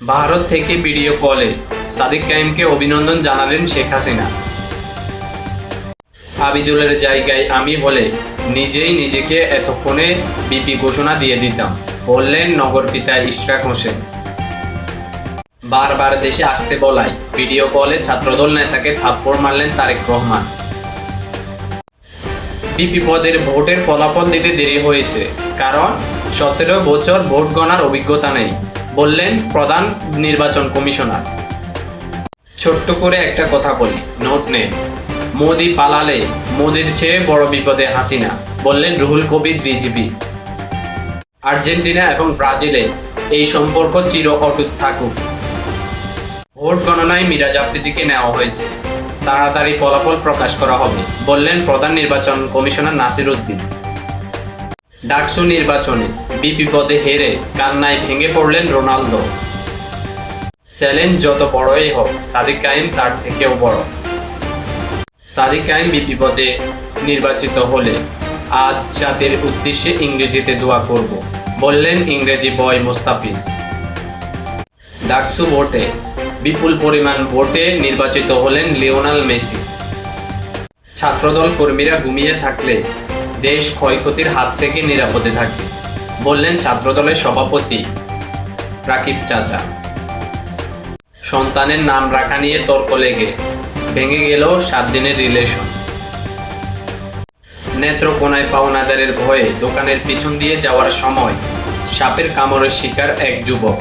ভারত থেকে ভিডিও কলে সাদিক কাইমকে অভিনন্দন জানালেন শেখ হাসিনা। আবিদুলের জায়গায় আমি হলে নিজেই নিজেকে এতক্ষণে বিপি ঘোষণা দিয়ে দিতাম, বললেন নগর পিতা ইশরাক হোসেন। বারবার দেশে আসতে বলায় ভিডিও কলে ছাত্রদল নেতাকে থাপ্পড় মারলেন তারেক রহমান। বিপি পদের ভোটের ফলাফল দিতে দেরি হয়েছে, কারণ সতেরো বছর ভোট গণার অভিজ্ঞতা নেই। বললেন প্রধান নির্বাচন কমিশনার। ছোট্ট করে একটা কথা বলি, নোট নেন মোদি পালালে মোদির চেয়ে বড় বিপদে হাসিনা, বললেন রুহুল কবির রিজভি আর্জেন্টিনা এবং ব্রাজিলে এই সম্পর্ক চির অটুট থাকুক। ভোট গণনায় মিরাজ আফ্রিদিকে নেওয়া হয়েছে। তাড়াতাড়ি ফলাফল প্রকাশ করা হবে, বললেন প্রধান নির্বাচন কমিশনার নাসির উদ্দিন। ডাকসু নির্বাচনে বিপি পদে হেরে কান্নায় ভেঙে পড়লেন রোনালদো। চ্যালেঞ্জ যত বড়ই হোক, সাদিক কাইম তার থেকেও বড়। সাদিক কাইম বিপি পদে নির্বাচিত হলে আজ জাতির উদ্দেশ্যে ইংরেজিতে দোয়া করব, বললেন ইংরেজি বয় মোস্তাফিজ। ডাকসু ভোটে বিপুল পরিমাণ ভোটে নির্বাচিত হলেন লিওনাল মেসি। ছাত্রদল কর্মীরা ঘুমিয়ে থাকলে দেশ ক্ষয়ক্ষতির হাত থেকে নিরাপদে থাকে। বললেন ছাত্রদলের সভাপতি রাকিব চাচা। সন্তানের নাম রাখা নিয়ে তর্ক লেগে ভেঙে গেল সাত দিনের রিলেশন নেত্রকোনায় পাওনাদারের ভয়ে দোকানের পিছন দিয়ে যাওয়ার সময় সাপের কামড়ের শিকার এক যুবক।